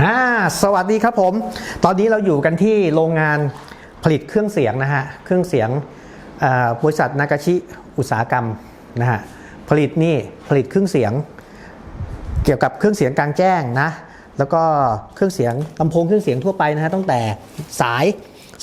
อ่าสวัสดีครับผม ตอนนี้เราอยู่กันที่โรงงานผลิตเครื่องเสียงนะฮะ เครื่องเสียงบริษัทนากาชิอุตสาหกรรมนะฮะ ผลิตนี่ผลิตเครื่องเสียง เกี่ยวกับเครื่องเสียงกลางแจ้งนะ แล้วก็เครื่องเสียงลำโพงเครื่องเสียงทั่วไปนะฮะตั้งแต่สาย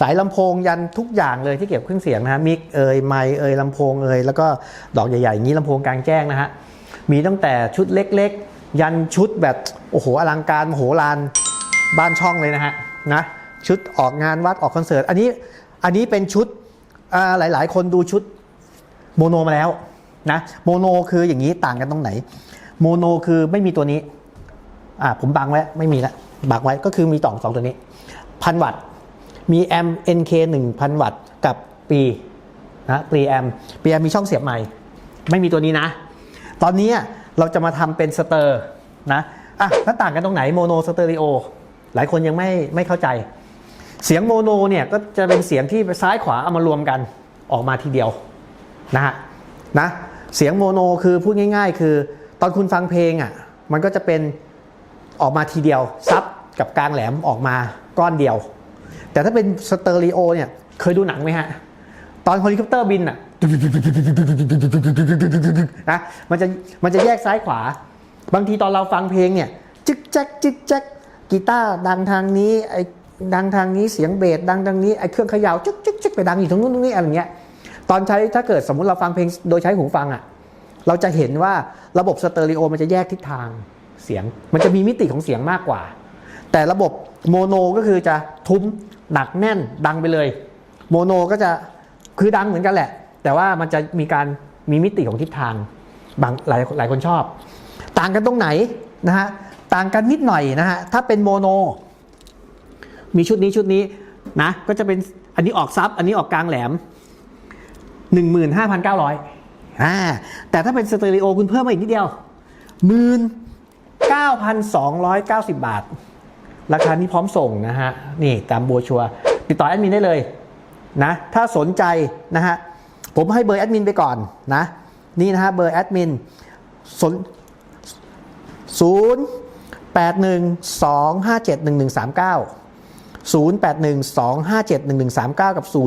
สายลำโพงยันทุกอย่างเลยที่เกี่ยวกับเครื่องเสียงนะฮะ มิกเอยไมค์เอยลำโพงเอยแล้วก็ดอกใหญ่ๆอย่างนี้ลำโพงกลางแจ้งนะฮะ มีตั้งแต่ชุดเล็กๆ ยันชุดแบบ โอ้โหอลังการมโหฬารบ้านช่องเลยนะฮะนะชุดออกงานวัดออกคอนเสิร์ตอันนี้อันนี้เป็นชุดอ่าหลายๆคนดูชุดโมโนมาแล้วนะโมโนคืออย่างนี้ต่างกันตรงไหน โมโนคือไม่มีตัวนี้อ่าผมบังไว้ไม่มีละบังไว้ก็คือมีต่องสองตัวนี้พันวัตต์มีแอม NK 1000 วัตต์กับปีนะปีแอมปีแอมมีช่องเสียบใหม่ ไม่มีตัวนี้นะ ตอนนี้เราจะมาทำเป็นสเตอร์นะ อะแล้วต่างกันตรงไหนโมโนสเตอริโอหลายคนยังไม่ไม่เข้าใจ เสียงโมโนเนี่ยก็จะเป็นเสียงที่ซ้ายขวาเอามารวมกันออกมาทีเดียวนะฮะนะเสียงโมโนคือพูดง่าย ๆ คือตอนคุณฟังเพลงอะมันก็จะเป็นออกมาทีเดียวซับกับกลางแหลมออกมาก้อนเดียว แต่ถ้าเป็นสเตอริโอเนี่ยเคยดูหนังไหมฮะ ตอนเฮลิคอปเตอร์บินอะนะมันจะมันจะแยกซ้ายขวา บางทีตอนเราฟังเพลงเนี่ยจึ๊กแจ๊กจึ๊กแจ๊กกีตาร์ดังทางนี้ไอ้ดังทางนี้เสียงเบสดังทางนี้ไอ้เครื่องเขย่าจึ๊กจึ๊กจึ๊กไปดังอยู่ตรงนู้นตรงนี้อะไรเงี้ยตอนใช้ถ้าเกิดสมมุติเราฟังเพลงโดยใช้หูฟังอะเราจะเห็นว่าระบบสเตอริโอมันจะแยกทิศทางเสียง มันจะมีมิติของเสียงมากกว่า แต่ระบบโมโนก็คือจะทุ้มหนักแน่นดังไปเลย โมโนก็จะคือดังเหมือนกันแหละ แต่ว่ามันจะมีการมีมิติของทิศทางบางหลายหลายคนชอบ ต่างกันตรงไหนนะฮะต่างกันนิดหน่อยนะฮะถ้าเป็นโมโน มีชุดนี้ชุดนี้นะก็จะเป็นอันนี้ออกซับอันนี้ออกกลางแหลม 15,900อ่าแต่ถ้าเป็นสเตอริโอคุณเพิ่มมาอีกนิดเดียว 19,290 บาท ราคานี้พร้อมส่งนะฮะนี่ตามบัวชัวติดต่อแอดมินได้เลยนะถ้าสนใจนะฮะผมให้เบอร์แอดมินไปก่อนนะนี่นะฮะเบอร์แอดมินสน 0 8 1 2 5 7 1 1 3 9 0812571139 กับ 0936429524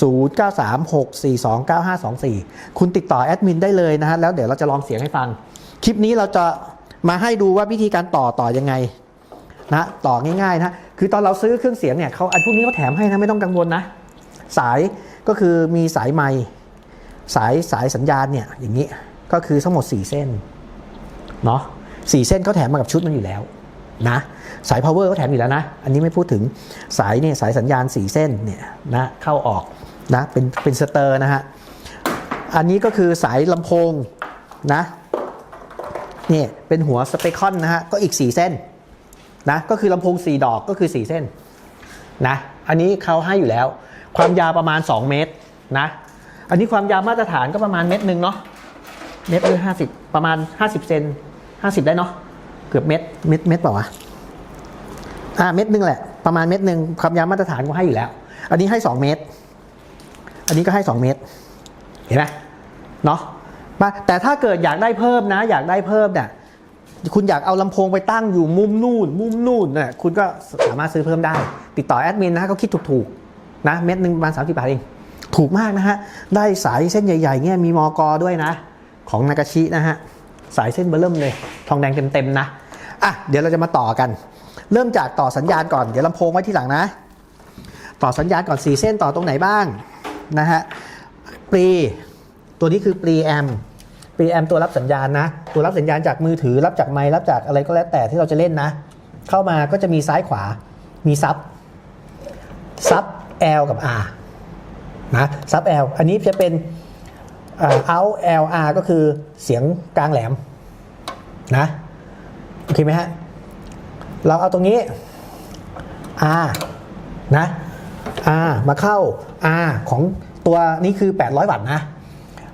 0936429524 คุณติดต่อแอดมินได้เลยนะฮะ แล้วเดี๋ยวเราจะลองเสียงให้ฟัง คลิปนี้เราจะมาให้ดูว่าวิธีการต่อต่อยังไงนะต่อง่ายๆนะ คือตอนเราซื้อเครื่องเสียงเนี่ยเขาอันพวกนี้เขาแถมให้นะไม่ต้องกังวลนะ สายก็คือมีสายไมค์สายสายสัญญาณเนี่ยอย่างนี้ ก็คือทั้งหมด 4 เส้นเนาะสี่เส้นเขาแถมมากับชุดมันอยู่แล้วนะสาย power เขาแถมอยู่แล้วนะ อันนี้ไม่พูดถึงสายเนี่ยสายสัญญาณ 4 เส้นเนี่ยนะเข้าออกนะเป็นเป็นสเตอร์นะฮะอันนี้ก็คือสายลำโพงนะนี่เป็นหัวสเปคอนนะฮะก็อีก 4 เส้นนะก็คือลำโพง 4 ดอกก็คือ 4 เส้นนะอันนี้เขาให้อยู่แล้ว ความยาวประมาณ 2 เมตรนะอันนี้ความยาวมาตรฐานก็ประมาณเมตรหนึ่งเนาะ เม็ดหรือห้าสิบประมาณห้าสิบเซนห้าสิบได้เนาะเกือบเม็ดเม็ดเม็ดเปล่าวะอ่าเม็ดหนึ่งแหละประมาณเม็ดหนึ่งความยาวมาตรฐานก็ให้อยู่แล้ว อันนี้ให้สองเมตรอันนี้ก็ให้สองเมตรเห็นไหมเนาะมาแต่ถ้าเกิดอยากได้เพิ่มนะ อยากได้เพิ่มเนี่ยคุณอยากเอาลำโพงไปตั้งอยู่มุมนู่น มุมนู่นเนี่ยคุณก็สามารถซื้อเพิ่มได้ ติดต่อแอดมินนะเขาคิดถูกๆนะเม็ดหนึ่งประมาณสามสิบบาทเอง ถูกมากนะฮะ ได้สายเส้นใหญ่ๆเนี่ยมีมอกอด้วยนะ ของนากาชินะฮะ สายเส้นเบอร์เริ่มเลย ทองแดงเต็มๆนะ อะ เดี๋ยวเราจะมาต่อกัน เริ่มจากต่อสัญญาณก่อน เดี๋ยวลำโพงไว้ที่หลังนะ ต่อสัญญาณก่อน 4 เส้นต่อตรงไหนบ้างนะฮะ ปรี ตัวนี้คือปรีแอม ปรีแอมตัวรับสัญญาณนะ ตัวรับสัญญาณจากมือถือ รับจากไมค์ รับจากอะไรก็แล้วแต่ที่เราจะเล่นนะ เข้ามาก็จะมีซ้ายขวา มีซับ ซับ L กับ R นะ ซับ L อันนี้จะเป็น เอา LR ก็คือเสียงกลางแหลมนะโอเคไหมฮะ เราเอาตรงนี้ R นะ R มาเข้า R ของตัวนี้คือ 800 วัตต์นะ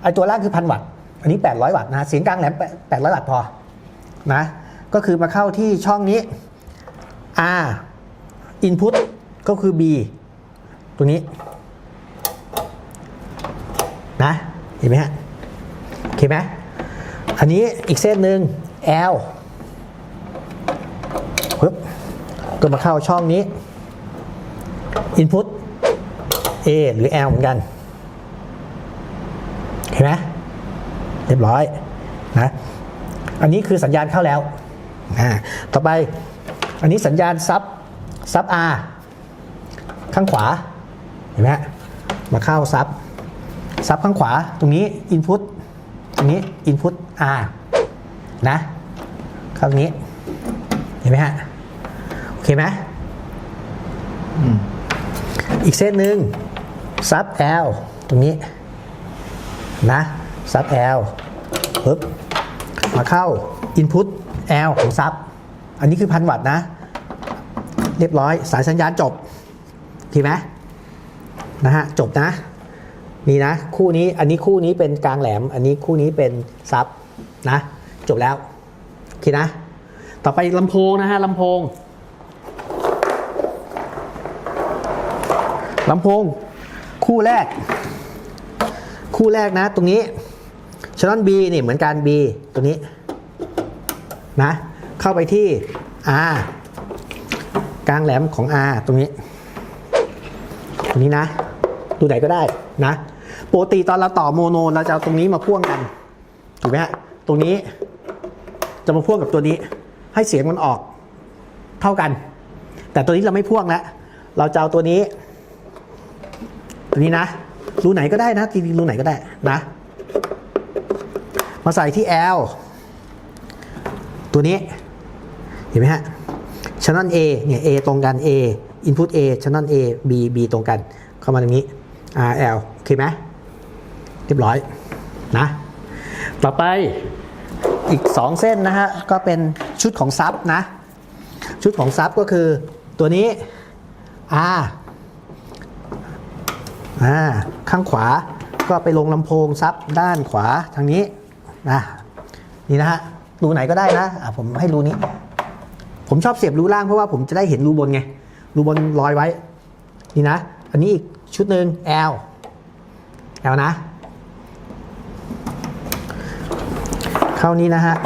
ไอตัวล่างคือพันวัตต์อันนี้ 800 วัตต์นะเสียงกลางแหลม 800 วัตต์พอนะก็คือมาเข้าที่ช่องนี้ R input ก็คือ B ตัวนี้นะ เห็นไหมฮะโอเคไหมอันนี้อีกเส้นหนึ่ง L ปึ๊บก็มาเข้าช่องนี้ Input A หรือ L เหมือนกัน เห็นไหมเรียบร้อยนะอันนี้คือสัญญาณเข้าแล้วอ่าต่อไปอันนี้สัญญาณซับซับ R ข้างขวา เห็นไหมมาเข้าซับ ซับข้างขวาตรงนี้ Input ตรงนี้ Input R นะเข้าตรงนี้ เห็นไหมฮะ โอเคไหมอีกเส้นหนึ่งซับ L ตรงนี้ นะซับ L ปึ๊บมาเข้า Input L ของซับ อันนี้คือพันวัตต์นะ เรียบร้อยสายสัญญาณจบ โอเคไหมนะฮะ จบนะ นี่นะ คู่นี้อันนี้คู่นี้เป็นกลางแหลม อันนี้คู่นี้เป็นซับนะ จบแล้วโอเคนะ ต่อไปลำโพงนะฮะลำโพงลำโพง คู่แรก คู่แรกนะ ตรงนี้ช n น e l B นี่เหมือนกัน B ตรงนี้นะ เข้าไปที่ R กลางแหลมของ R ตรงนี้ ตรงนี้นะ ดูไหนก็ได้นะ ปกติตอนเราต่อโมโนเราจะเอาตรงนี้มาพ่วงกันถูกไหมฮะตรงนี้จะมาพ่วงกับตัวนี้ ให้เสียงมันออกเท่ากัน แต่ตัวนี้เราไม่พ่วงแล้วเราจะเอาตัวนี้ ตัวนี้นะรูไหนก็ได้นะจริงๆรูไหนก็ได้นะ มาใส่ที่ L ตัวนี้เห็นไหมฮะ channel A เนี่ย A ตรงกัน A input A channel A B B ตรงกัน เข้ามาตรงนี้ R L โอเคไหม เรียบร้อยนะต่อไปอีก 2 เส้นนะฮะก็เป็นชุดของซับนะ ชุดของซับก็คือตัวนี้ R อ่าข้างขวาก็ไปลงลำโพงซับด้านขวาทางนี้นะนี่นะฮะรูไหนก็ได้นะะผมให้รูนี้ ผมชอบเสียบรูล่างเพราะว่าผมจะได้เห็นรูบนไงรูบนลอยไว้ นี่นะ อันนี้อีกชุดหนึ่ง L L นะ เข้านี้นะฮะ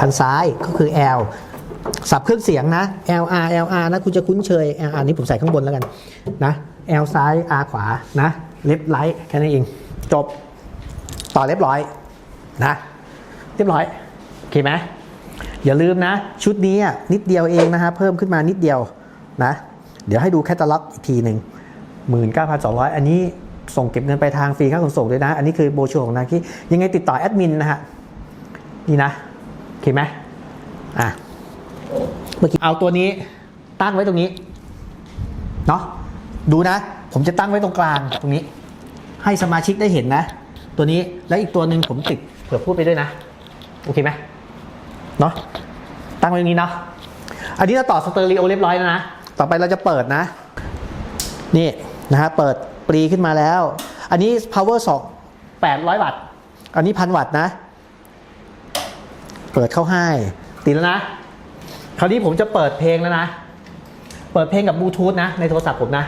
ทางซ้ายก็คือ L สับเครื่องเสียงนะ LR LR นะคุณจะคุ้นเคย LR นี้ผมใส่ข้างบนแล้วกันนะ L ซ้าย R ขวานะเล็บไลท์แค่นั้นเอง จบต่อเรียบร้อยนะ เรียบร้อยโอเคไหมอย่าลืมนะ ชุดนี้นิดเดียวเองนะฮะเพิ่มขึ้นมานิดเดียวนะ เดี๋ยวให้ดูแคตตาล็อกอีกทีหนึ่งหมื่นเก้าพันสองร้อยอันนี้ ส่งเก็บเงินไปทางฟรีค่าขนส่งด้วยนะ อันนี้คือโบชัวของนาคิยังไงติดต่อแอดมินนะฮะนี่นะโอเคไหมอะเมื่อกี้เอาตัวนี้ตั้งไว้ตรงนี้เนาะดูนะ ผมจะตั้งไว้ตรงกลางตรงนี้ ให้สมาชิกได้เห็นนะ ตัวนี้และอีกตัวหนึ่งผมติดเผื่อพูดไปด้วยนะ โอเคไหมเนาะตั้งไว้ตรงนี้เนาะอันนี้เราต่อสเตอริโอเรียบร้อยแล้วนะ ต่อไปเราจะเปิดนะ นี่นะฮะเปิด ปรีขึ้นมาแล้ว อันนี้ power 2 800วัตต์ อันนี้พันวัตต์นะ เปิดเข้าให้ติดแล้วนะ คราวนี้ผมจะเปิดเพลงแล้วนะ เปิดเพลงกับบลูทูธนะ ในโทรศัพท์ผมนะ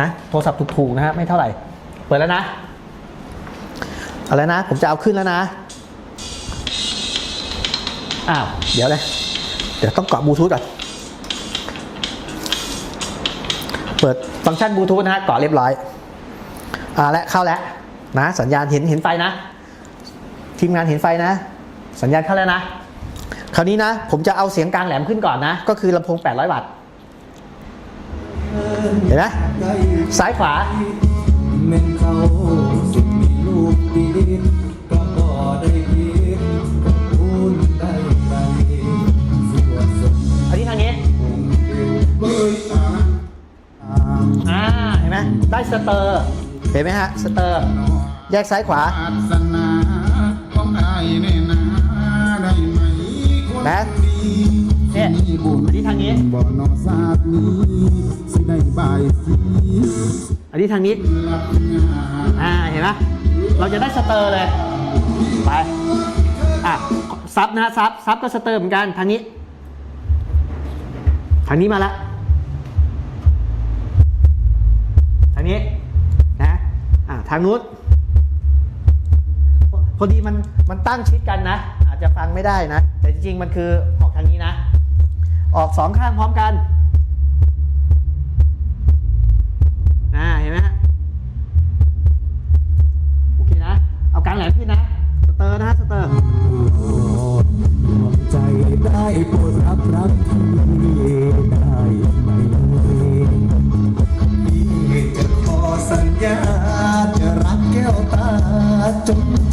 นะ โทรศัพท์ถูกๆนะฮะไม่เท่าไหร่ เปิดแล้วนะ เอาแล้วนะ ผมจะเอาขึ้นแล้วนะ อ้าว เดี๋ยวเลยเดี๋ยวต้องเกาะบลูทูธก่อนเปิดฟังก์ชันบลูทูธนะฮะเกาะเรียบร้อย อ่าและเข้าแล้วนะสัญญาณเห็นเห็นไฟนะ ทีมงานเห็นไฟนะ สัญญาณเข้าแล้วนะ คราวนี้นะ ผมจะเอาเสียงกลางแหลมขึ้นก่อนนะ ก็คือลำโพง 800 วัตต์เห็นไหมซ้ายขวาเขาสุดมีลูกดีก็บ่ได้ยินก็พูดได้ไปสวดสมอันนี้ทางนี้อ่าเห็นไหมได้สเตอร์ เห็นไหมฮะสเตอร์ แยกซ้ายขวาศาสนาของอายแน่นาได้ไหมคนนะดีเนี่ยมีบุญอันนี้ทางนี้บ่นอศาสตร์นี้สิได้บายสีอันนี้ทางนี้รับงานอ่า เห็นไหมเราจะได้สเตอร์เลย ไป อะ ซับนะฮะซับ ซับก็สเตอร์เหมือนกัน ทางนี้ ทางนี้มาละ ทางนี้นะอ่าทางนู้นพอดีมันมันตั้งชิดกันนะ อาจจะฟังไม่ได้นะ แต่จริงๆมันคือออกทางนี้นะ ออกสองข้างพร้อมกันนะเห็นไหมฮะ จ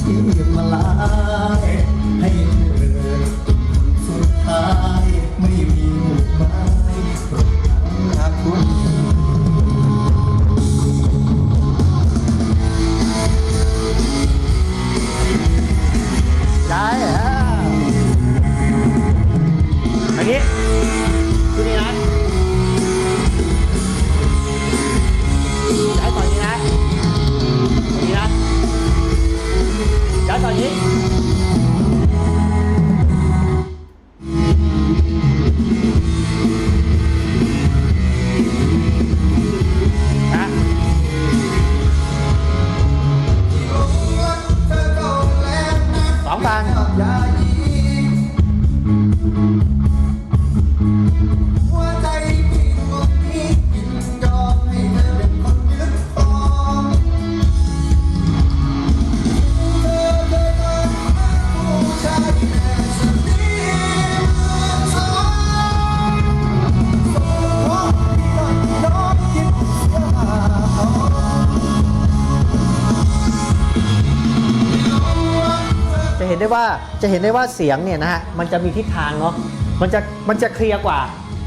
เห็นได้ว่าจะเห็นได้ว่าเสียงเนี่ยนะฮะมันจะมีทิศทางเนาะมันจะมันจะเคลียร์กว่า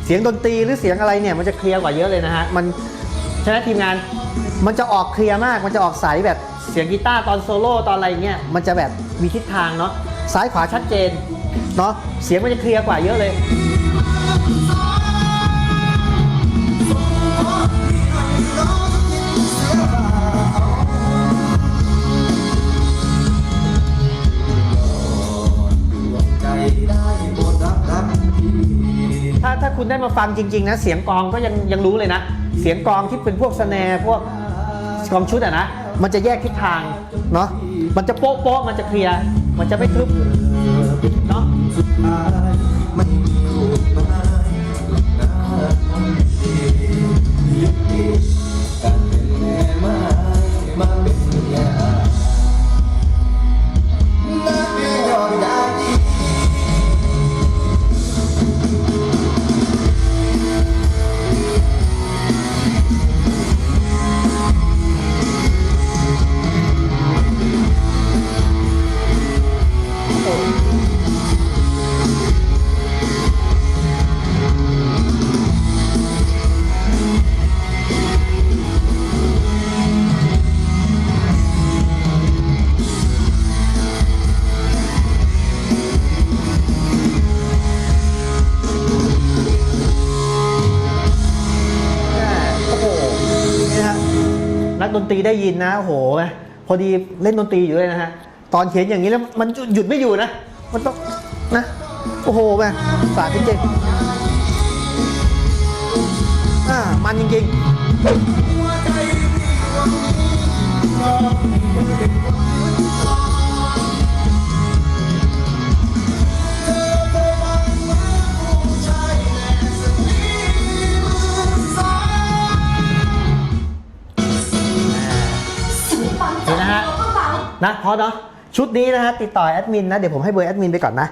เสียงดนตรีหรือเสียงอะไรเนี่ยมันจะเคลียร์กว่าเยอะเลยนะฮะมันใช่ไหมทีมงานมันจะออกเคลียร์มาก มันจะออกใสแบบเสียงกีตาร์ตอนโซโล่ตอนอะไรเงี้ยมันจะแบบมีทิศทางเนาะซ้ายขวาชัดเจนเนาะเสียงมันจะเคลียร์กว่าเยอะเลย มาฟังจริง ๆ นะ เสียงกองก็ยังยังรู้เลยนะ เสียงกองที่เป็นพวกสแนร์พวกกองชุดอะนะ มันจะแยกทิศทางเนาะมันจะโป๊ะโป๊ะมันจะเคลียร์มันจะไม่ทึบเนาะ ได้ยินนะโอ้โหพอดีเล่นดนตรีอยู่เลยนะฮะตอนเขียนอย่างนี้แล้วมันหยุดไม่อยู่นะ มันต้องนะโอ้โหแม่สาดจริงๆอ่ามันจริงๆ นะพอเนาะชุดนี้นะฮะติดต่อแอดมินนะเดี๋ยวผมให้เบอร์แอดมินไปก่อนนะ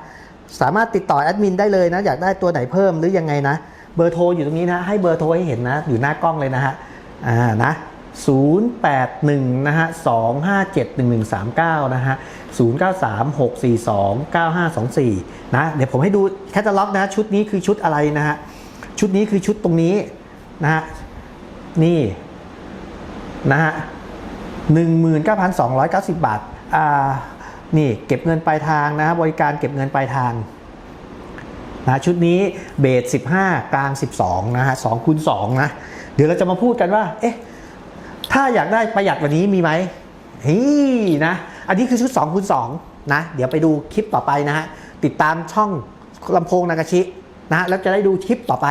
สามารถติดต่อแอดมินได้เลยนะอยากได้ตัวไหนเพิ่มหรือยังไงนะ เบอร์โทรอยู่ตรงนี้นะให้เบอร์โทรให้เห็นนะ อยู่หน้ากล้องเลยนะฮะอ่านะ081นะฮะ2571139นะฮะ0936429524นะเดี๋ยวผมให้ดูแคตตาล็อกนะชุดนี้คือชุดอะไรนะฮะชุดนี้คือชุดตรงนี้นะฮะนี่นะฮะ 19,290 บาทอ่านี่เก็บเงินปลายทางนะครับบริการเก็บเงินปลายทางนะชุดนี้เบส15 กลาง 12 นะฮะ2คูณ2นะ เดี๋ยวเราจะมาพูดกันว่า เอ๊ะ ถ้าอยากได้ประหยัดกว่านี้มีไหมเฮ้ยนะ อันนี้คือชุด2คูณ2นะ เดี๋ยวไปดูคลิปต่อไปนะฮะ ติดตามช่องลำโพงนากาชินะแล้วจะได้ดูคลิปต่อไป